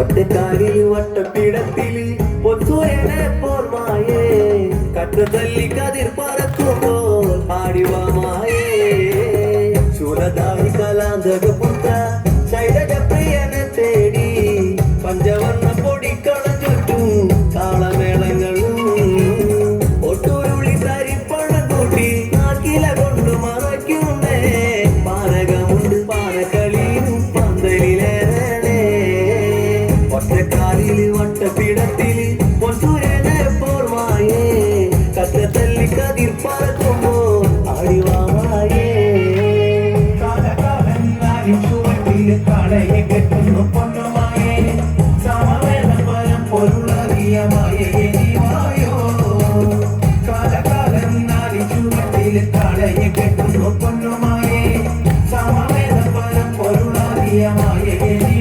ഒറ്റക്കാലിൽ വട്ടപ്പിടത്തില് പൊത്തുരനെ പോർമായേ കട്ടു തല്ലി കതിർ പറക്കുമ്പോൾ ആടിവാമായേ ശൂലദാഹി കലാന്തക പുത്ര വട്ടത്തിൽ വട്ടപ്പിടത്തിൽ പൊൻസൂര്യനെ പോർവായേ കത്ത തല്ലി കതിർ പറക്കുമ്പോ അടിവായേ കാളയെ കെട്ടുന്നു പൊണ്ണുമായേ സമവേദം പരം പൊരുളറിയമായേ കാളയെ കെട്ടുന്നു പൊന്നുമായേ സമവേദം പരം പൊരുളറിയമായേ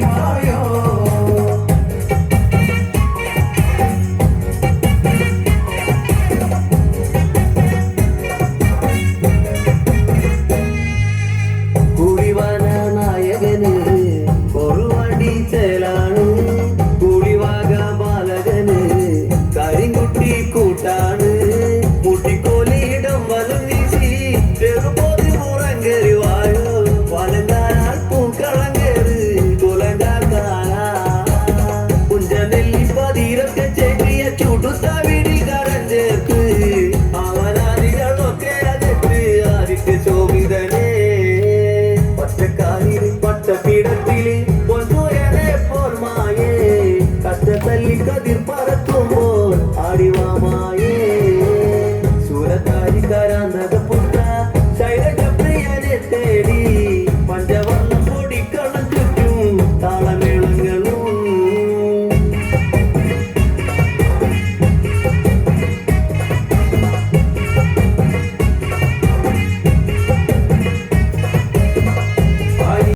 ഉയരത്തിൽ പറക്കുമ്പോൾ അടിവാമായേ സുരതാരി കരാന്തക